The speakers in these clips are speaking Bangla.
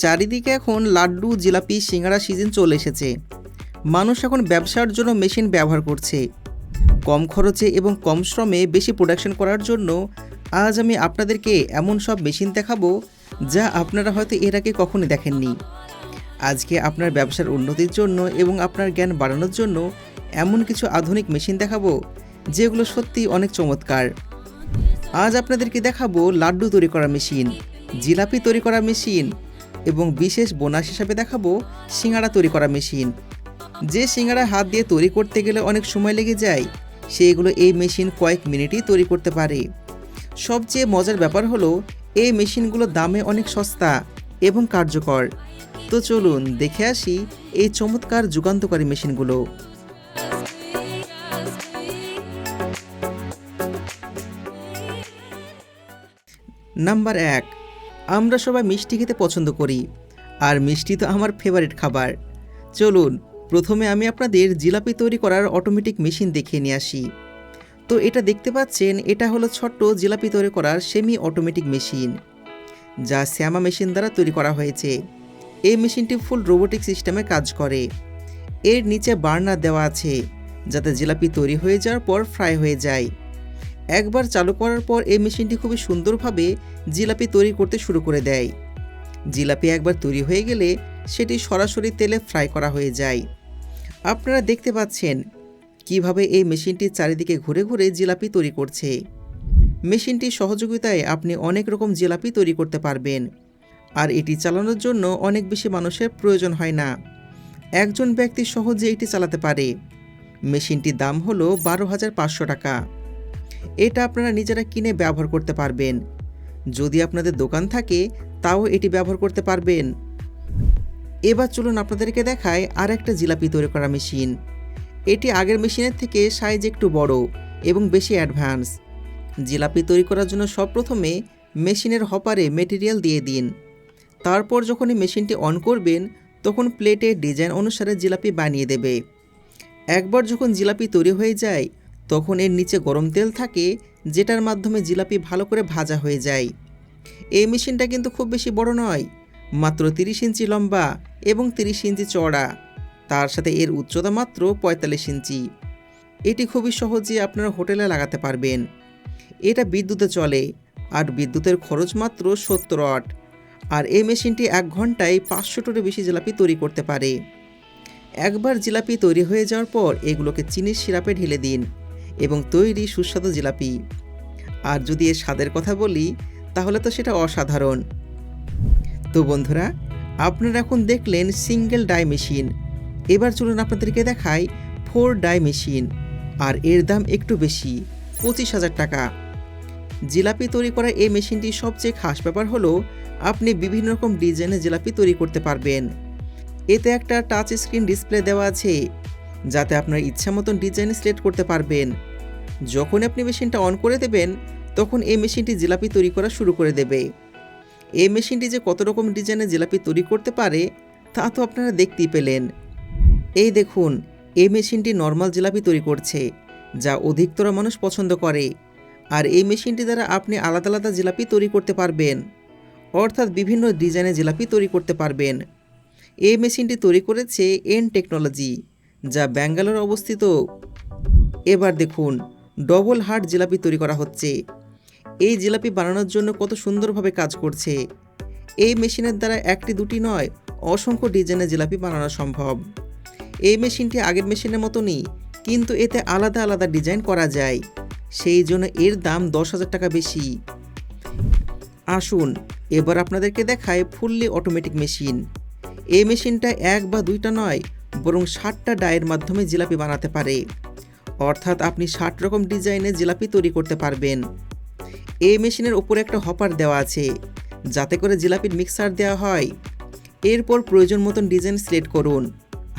চারিদিকে এখন লাড্ডু, জিলাপি, সিঙ্গারা সিজন চলে এসেছে। মানুষ এখন ব্যবসার জন্য মেশিন ব্যবহার করছে। কম খরচে এবং কম শ্রমে বেশি প্রোডাকশন করার জন্য আজ আমি আপনাদেরকে এমন সব মেশিন দেখাবো যা আপনারা হয়তো এর আগে কখনই দেখেননি। আজকে আপনার ব্যবসার উন্নতির জন্য এবং আপনার জ্ঞান বাড়ানোর জন্য এমন কিছু আধুনিক মেশিন দেখাবো, যেগুলো সত্যি অনেক চমৎকার। আজ আপনাদেরকে দেখাবো লাড্ডু তৈরি করা মেশিন জিলাপি তৈরি করা মেশিন এবং বিশেষ বোনাস হিসাবে দেখাবো সিঙ্গাড়া তৈরি করা মেশিন। যে সিঙ্গাড়া হাত দিয়ে তৈরি করতে গেলে অনেক সময় লেগে যায় সেগুলো এই মেশিন কয়েক মিনিটেই তৈরি করতে পারে। সবচেয়ে মজার ব্যাপার হলো, এই মেশিনগুলো দামে অনেক সস্তা এবং কার্যকর। তো চলুন দেখে আসি এই চমৎকার যুগান্তকারী মেশিনগুলো। নাম্বার এক আমরা সবাই মিষ্টি খেতে পছন্দ করি। আর মিষ্টি তো আমার ফেভারিট খাবার। চলুন, প্রথমে আমি আপনাদের জিলাপি তৈরি করার অটোমেটিক মেশিন দেখিয়ে নিয়ে আসি। তো এটা দেখতে পাচ্ছেন, এটা হলো ছোট্ট জিলাপি তৈরি করার সেমি অটোমেটিক মেশিন যা শ্যামা মেশিন দ্বারা তৈরি করা হয়েছে। এই মেশিনটি ফুল রোবোটিক সিস্টেমে কাজ করে। এর নিচে বার্নার দেওয়া আছে, যাতে জিলাপি তৈরি হয়ে যাওয়ার পর ফ্রাই হয়ে যায়। একবার চালু করার পর এই মেশিনটি খুবই সুন্দরভাবে জিলাপি তৈরি করতে শুরু করে দেয়। জিলাপি একবার তৈরি হয়ে গেলে সেটি সরাসরি তেলে ফ্রাই করা হয়ে যায়। আপনারা দেখতে পাচ্ছেন কীভাবে এই মেশিনটি চারিদিকে ঘুরে ঘুরে জিলাপি তৈরি করছে। মেশিনটির সহযোগিতায় আপনি অনেক রকম জিলাপি তৈরি করতে পারবেন। আর এটি চালানোর জন্য অনেক বেশি মানুষের প্রয়োজন হয় না। একজন ব্যক্তি সহজে এটি চালাতে পারে। মেশিনটির দাম হলো বারো হাজার পাঁচশো টাকা। এটা আপনারা নিজেরা কিনে ব্যবহার করতে পারবেন। যদি আপনাদের দোকান থাকে, তাও এটি ব্যবহার করতে পারবেন। এবার চলুন আপনাদেরকে দেখায় আর একটা জিলাপি তৈরি করা মেশিন। এটি আগের মেশিনের থেকে সাইজ একটু বড় এবং বেশি অ্যাডভান্স। জিলাপি তৈরি করার জন্য সবপ্রথমে মেশিনের হপারে মেটেরিয়াল দিয়ে দিন। তারপর যখন এই মেশিনটি অন করবেন, তখন প্লেটে ডিজাইন অনুসারে জিলাপি বানিয়ে দেবে। একবার যখন জিলাপি তৈরি হয়ে যায় তখন এর নিচে গরম তেল থাকে, যেটার মাধ্যমে জিলাপি ভালো করে ভাজা হয়ে যায়। এই মেশিনটা কিন্তু খুব বেশি বড় নয়, মাত্র তিরিশ ইঞ্চি লম্বা এবং তিরিশ ইঞ্চি চওড়া। তার সাথে এর উচ্চতা মাত্র পঁয়তাল্লিশ ইঞ্চি। এটি খুবই সহজে আপনারা হোটেলে লাগাতে পারবেন। এটা বিদ্যুতে চলে, আর বিদ্যুতের খরচ মাত্র সত্তর ওয়াট আর এই মেশিনটি এক ঘন্টায় পাঁচশো টোরে বেশি জিলাপি তৈরি করতে পারে। একবার জিলাপি তৈরি হয়ে যাওয়ার পর এগুলোকে চিনির সিরাপে ঢেলে দিন। এবং তৈরি সুস্বাদু জিলাপি। আর যদি এর স্বাদের কথা বলি, তাহলে তো সেটা অসাধারণ। তো বন্ধুরা, আপনারা এখন দেখলেন সিঙ্গেল ডাই মেশিন। এবার চলুন আপনাদেরকে দেখাই ফোর ডাই মেশিন, আর এর দাম একটু বেশি, পঁচিশ হাজার টাকা। জিলাপি তৈরি করা এই মেশিনটির সবচেয়ে খাস ব্যাপার হলো, আপনি বিভিন্ন রকম ডিজাইনের জিলাপি তৈরি করতে পারবেন। এতে একটা টাচ স্ক্রিন ডিসপ্লে দেওয়া আছে, যাতে আপনার ইচ্ছা মতন ডিজাইন সিলেক্ট করতে পারবেন। যখন আপনি মেশিনটা অন করে দেবেন, তখন এই মেশিনটি জিলাপি তৈরি করা শুরু করে দেবে। এই মেশিনটি যে কত রকম ডিজাইনের জিলাপি তৈরি করতে পারে, তা তো আপনারা দেখতেই পেলেন। এই দেখুন, এই মেশিনটি নর্মাল জিলাপি তৈরি করছে, যা অধিকতর মানুষ পছন্দ করে। আর এই মেশিনটি দ্বারা আপনি আলাদা আলাদা জিলাপি তৈরি করতে পারবেন, অর্থাৎ বিভিন্ন ডিজাইনের জিলাপি তৈরি করতে পারবেন। এই মেশিনটি তৈরি করেছে এন টেকনোলজি যা ব্যাঙ্গালোর অবস্থিত। এবার দেখুন ডবল হার্ট জিলাপি তৈরি করা হচ্ছে। এই জিলাপি বানানোর জন্য কত সুন্দরভাবে কাজ করছে। এই মেশিনের দ্বারা একটি দুটি নয়, অসংখ্য ডিজাইনের জিলাপি বানানো সম্ভব। এই মেশিনটি আগের মেশিনের মতনই, কিন্তু এতে আলাদা আলাদা ডিজাইন করা যায়। সেই জন্য এর দাম দশ হাজার টাকা বেশি। আসুন, এবার আপনাদেরকে দেখায় ফুললি অটোমেটিক মেশিন। এই মেশিনটা এক বা দুইটা নয়, বরং ষাটটা ডায়ের মাধ্যমে জিলাপি বানাতে পারে। অর্থাৎ আপনি ষাট রকম ডিজাইনের জিলাপি তৈরি করতে পারবেন। এই মেশিনের উপরে একটা হপার দেওয়া আছে, যাতে করে জিলাপির মিক্সার দেওয়া হয়। এরপর প্রয়োজন মতন ডিজাইন সিলেক্ট করুন।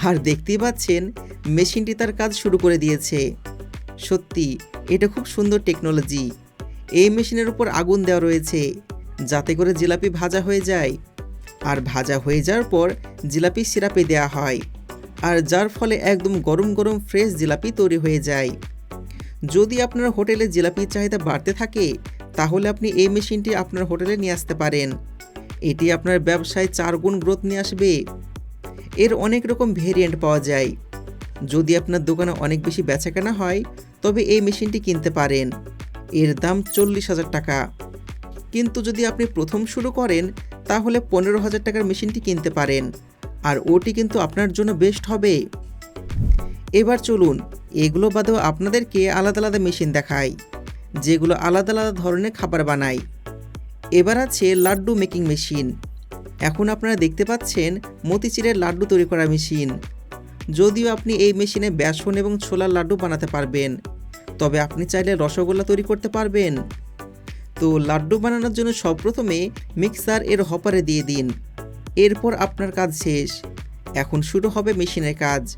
আর দেখতেই পাচ্ছেন, মেশিনটি তার কাজ শুরু করে দিয়েছে। সত্যি, এটা খুব সুন্দর টেকনোলজি। এই মেশিনের উপর আগুন দেওয়া রয়েছে, যাতে করে জিলাপি ভাজা হয়ে যায়। আর ভাজা হয়ে যাওয়ার পর জিলাপি সিরাপে দেওয়া হয়। আর যার ফলে একদম গরম গরম ফ্রেশ জিলাপি তৈরি হয়ে যায়। যদি আপনার হোটেলে জিলাপির চাহিদা বাড়তে থাকে, তাহলে আপনি এই মেশিনটি আপনার হোটেলে নিয়ে আসতে পারেন। এটি আপনার ব্যবসায় চার গুণ গ্রোথ নিয়ে আসবে। এর অনেক রকম ভেরিয়েন্ট পাওয়া যায়। যদি আপনার দোকানে অনেক বেশি বেচাকেনা হয়, তবে এই মেশিনটি কিনতে পারেন। এর দাম চল্লিশ হাজার টাকা। কিন্তু যদি আপনি প্রথম শুরু করেন, তাহলে পনেরো হাজার টাকার মেশিনটি কিনতে পারেন। আর ওটি কিন্তু আপনার জন্য বেস্ট হবে। এবার চলুন, এগুলো বাদেও আপনাদেরকে আলাদা আলাদা মেশিন দেখাই, যেগুলো আলাদা আলাদা ধরনের খাবার বানায়। এবার আছে লাড্ডু মেকিং মেশিন এখন আপনারা দেখতে পাচ্ছেন মতিচিরের লাড্ডু তৈরি করা মেশিন যদিও আপনি এই মেশিনে বেসন এবং ছোলার লাড্ডু বানাতে পারবেন, তবে আপনি চাইলে রসগোল্লা তৈরি করতে পারবেন। তো লাড্ডু বানানোর জন্য সবপ্রথমে মিক্সার এর হপারে দিয়ে দিন। এরপর আপনার কাজ শেষ। এখন শুরু হবে মেশিনের কাজ।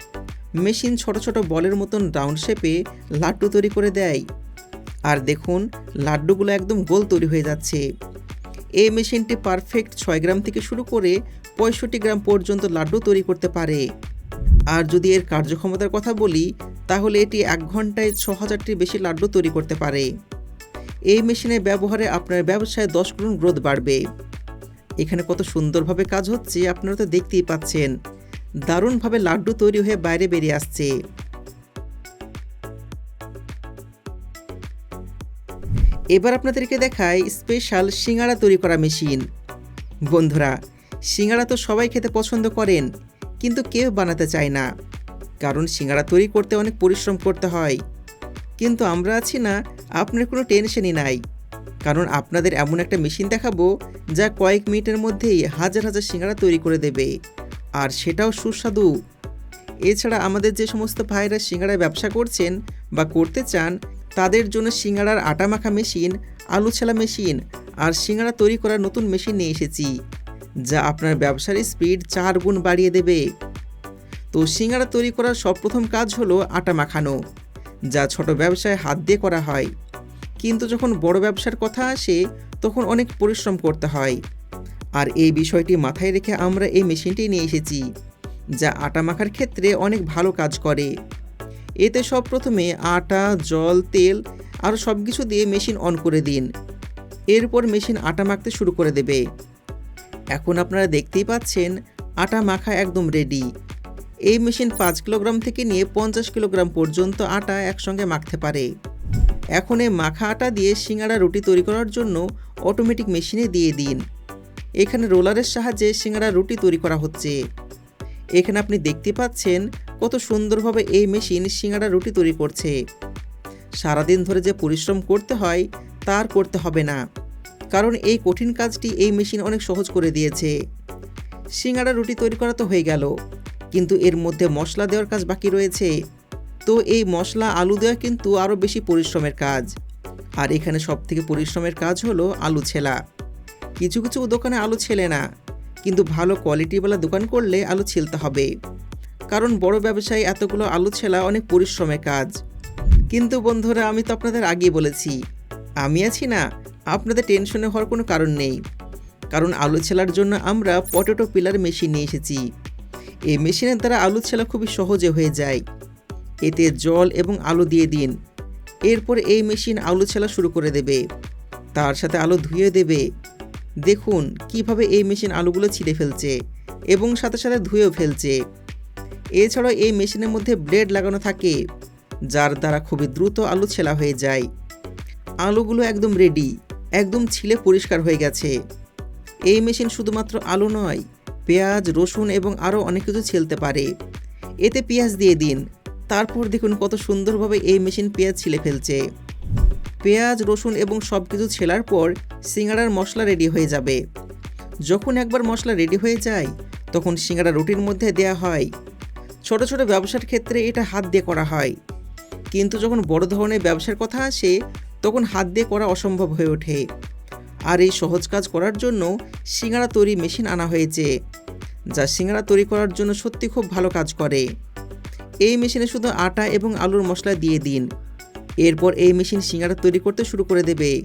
মেশিন ছোট ছোট বলের মতন রাউন্ড শেপে লাড্ডু তৈরি করে দেয়। আর দেখুন, লাড্ডুগুলো একদম গোল তৈরি হয়ে যাচ্ছে। এই মেশিনটি পারফেক্ট ছয় গ্রাম থেকে শুরু করে পঁয়ষট্টি গ্রাম পর্যন্ত লাড্ডু তৈরি করতে পারে। আর যদি এর কার্যক্ষমতার কথা বলি, তাহলে এটি এক ঘন্টায় ছ হাজারটির বেশি লাড্ডু তৈরি করতে পারে। এই মেশিনের ব্যবহারে আপনার ব্যবসায় দশ গুণ গ্রোথ বাড়বে। এখানে কত সুন্দরভাবে কাজ হচ্ছে, আপনারা তো দেখতেই পাচ্ছেন। দারুণভাবে লাড্ডু তৈরি হয়ে বাইরে বেরিয়ে আসছে। এবার আপনাদেরকে দেখাই স্পেশাল সিঙ্গাড়া তৈরি করা মেশিন বন্ধুরা সিঙ্গাড়া তো সবাই খেতে পছন্দ করেন, কিন্তু কেউ বানাতে চায় না। কারণ সিঙ্গাড়া তৈরি করতে অনেক পরিশ্রম করতে হয়। কিন্তু আমরা আছি না, আপনার কোনো টেনশনই নাই। কারণ আপনাদের এমন একটা মেশিন দেখাবো যা কয়েক মিনিটের মধ্যেই হাজার হাজার সিঙ্গাড়া তৈরি করে দেবে। আর সেটাও সুস্বাদু। এছাড়া আমাদের যে সমস্ত ভাইরা সিঙ্গাড়ায় ব্যবসা করছেন বা করতে চান, তাদের জন্য সিঙ্গাড়ার আটা মাখা মেশিন, আলু ছেলা মেশিন আর সিঙ্গাড়া তৈরি করার নতুন মেশিন নিয়ে এসেছি, যা আপনার ব্যবসার স্পিড চার গুণ বাড়িয়ে দেবে। তো সিঙ্গাড়া তৈরি করার সবপ্রথম কাজ হলো আটা মাখানো, যা ছোট ব্যবসায় হাত দিয়ে করা হয়। কিন্তু যখন বড় ব্যবসার কথা আসে, তখন অনেক পরিশ্রম করতে হয়। আর এই বিষয়টি মাথায় রেখে আমরা এই মেশিনটি নিয়ে এসেছি, যা আটা মাখার ক্ষেত্রে অনেক ভালো কাজ করে। এতে সব প্রথমে আটা, জল, তেল আর সব কিছু দিয়ে মেশিন অন করে দিন। এরপর মেশিন আটা মাখতে শুরু করে দেবে। এখন আপনারা দেখতেই পাচ্ছেন, আটা মাখা একদম রেডি এই মেশিন পাঁচ কিলোগ্রাম থেকে নিয়ে পঞ্চাশ কিলোগ্রাম পর্যন্ত আটা একসঙ্গে মাখতে পারে। এখন এই মাখা আটা দিয়ে সিঙ্গাড়া রুটি তৈরি করার জন্য অটোমেটিক মেশিনে দিয়ে দিন। এখানে রোলারের সাহায্যে সিঙ্গাড়া রুটি তৈরি করা হচ্ছে। এখানে আপনি দেখতে পাচ্ছেন কত সুন্দরভাবে এই মেশিন সিঙ্গাড়া রুটি তৈরি করছে। সারাদিন ধরে যে পরিশ্রম করতে হয়, তার করতে হবে না। কারণ এই কঠিন কাজটি এই মেশিন অনেক সহজ করে দিয়েছে। সিঙ্গাড়া রুটি তৈরি করা তো হয়ে গেল। কিন্তু এর মধ্যে মশলা দেওয়ার কাজ বাকি রয়েছে। তো এই মশলা আলু দেওয়া কিন্তু আরও বেশি পরিশ্রমের কাজ। আর এখানে সব থেকে পরিশ্রমের কাজ হলো আলু ছেলা। কিছু কিছু দোকানে আলু ছেলে না, কিন্তু ভালো কোয়ালিটিওয়ালা দোকান করলে আলু ছিলতে হবে। কারণ বড় ব্যবসায়ী এতগুলো আলু ছেলা অনেক পরিশ্রমের কাজ। কিন্তু বন্ধুরা, আমি তো আপনাদের আগেই বলেছি, আমি আছি না, আপনাদের টেনশনে হওয়ার কোনো কারণ নেই। কারণ আলু ছেলার জন্য আমরা পটেটো পিলার মেশিন নিয়ে এসেছি। এই মেশিনের দ্বারা আলু ছেলা খুবই সহজে হয়ে যায়। এতে জল এবং আলু দিয়ে দিন। এরপর এই মেশিন আলু ছেলা শুরু করে দেবে। তার সাথে আলু ধুয়ে দেবে। দেখুন কীভাবে এই মেশিন আলুগুলো ছিঁড়ে ফেলছে এবং সাথে সাথে ধুয়েও ফেলছে। এছাড়াও এই মেশিনের মধ্যে ব্লেড লাগানো থাকে, যার দ্বারা খুবই দ্রুত আলু ছেলা হয়ে যায়। আলুগুলো একদম রেডি, একদম ছিলে পরিষ্কার হয়ে গেছে। এই মেশিন শুধুমাত্র আলু নয়, পেঁয়াজ, রসুন এবং আরও অনেক কিছু ছেলতে পারে। এতে পেঁয়াজ দিয়ে দিন তারপর দেখুন কত সুন্দরভাবে এই মেশিন পেঁয়াজ ছিলে ফেলছে। পেঁয়াজ, রসুন এবং সব কিছু ছেলার পর সিঙ্গাড়ার মশলা রেডি হয়ে যাবে। যখন একবার মশলা রেডি হয়ে যায়, তখন সিঙ্গাড়া রুটির মধ্যে দেয়া হয়। ছোট ছোট ব্যবসার ক্ষেত্রে এটা হাত দিয়ে করা হয়। কিন্তু যখন বড় ধরনের ব্যবসার কথা আসে, তখন হাত দিয়ে করা অসম্ভব হয়ে ওঠে। আর এই সহজ কাজ করার জন্য সিঙ্গাড়া তৈরি মেশিন আনা হয়েছে, যা সিঙ্গাড়া তৈরি করার জন্য সত্যি খুব ভালো কাজ করে। এই মেশিনে শুধু আটা এবং আলুর মশলা দিয়ে দিন। এরপর এই মেশিন সিঙ্গাড়া তৈরি করতে শুরু করে দেবে।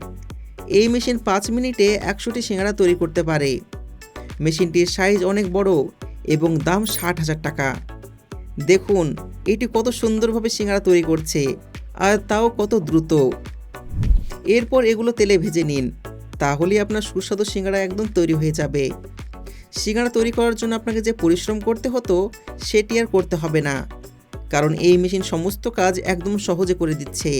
এই মেশিন পাঁচ মিনিটে একশোটি সিঙ্গাড়া তৈরি করতে পারে। মেশিনটির সাইজ অনেক বড় এবং দাম ষাট হাজার টাকা। দেখুন, এটি কত সুন্দরভাবে সিঙ্গাড়া তৈরি করছে আর তাও কত দ্রুত। এরপর এগুলো তেলে ভেজে নিন, তাহলেই আপনার সুস্বাদু সিঙ্গাড়া একদম তৈরি হয়ে যাবে। সিঙ্গাড়া তৈরি করার জন্য আপনাকে যে পরিশ্রম করতে হতো, সেটি আর করতে হবে না। কারণ এই মেশিন সমস্ত কাজ একদম সহজে করে দিচ্ছে।